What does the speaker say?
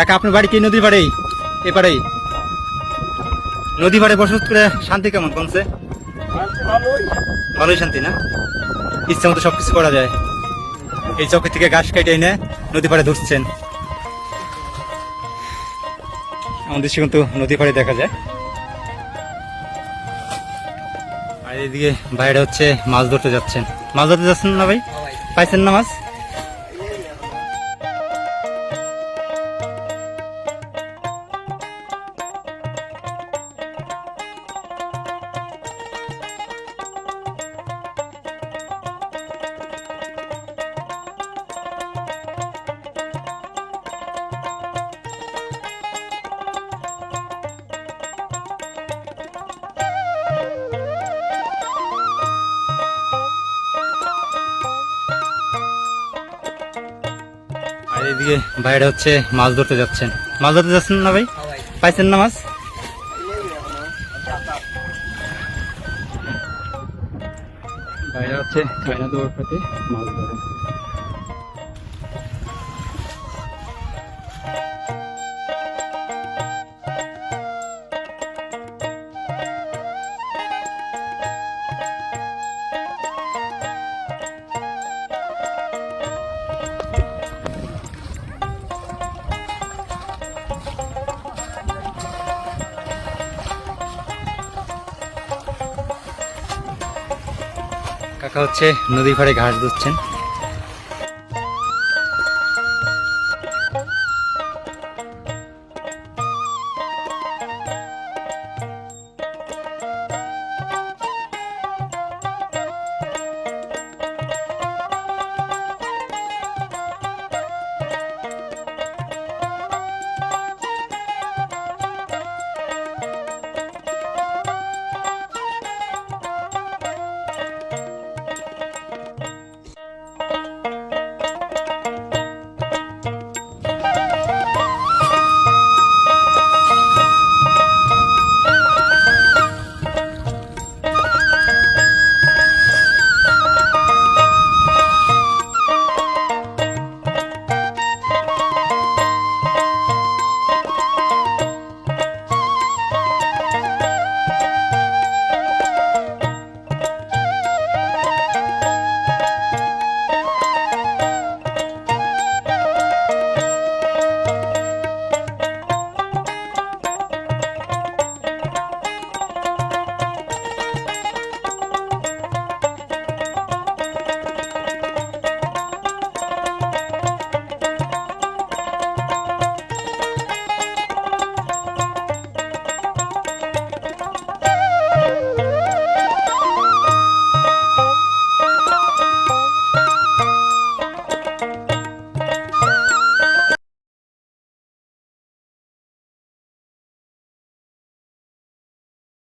কাকা, আপনার বাড়ি কি নদীর পাড়েই? এ পাড়েই। নদী পাড়ে বসবাস করে শান্তি কেমন কমছে ভালোই শান্তি না? ইচ্ছা মতো সবকিছু করা যায়। এই চকে থেকে ঘাস কেটে এনে নদী পাড়ে ধরছেন। আমাদের কিন্তু নদী পাড়ে দেখা যায়। আর এদিকে বাইরে হচ্ছে মাছ ধরতে যাচ্ছেন। মাছ ধরতে যাচ্ছেন না ভাই? পাইছেন না মাছ? এদিকে বাইরে হচ্ছে মাছ ধরতে যাচ্ছেন মাছ ধরতে যাচ্ছেন না ভাই? পাইছেন না মাছ? বাইরে হচ্ছে চায়না মাছ ধরে। কাকা হচ্ছে নদী পাড়ে ঘাস ধরছেন।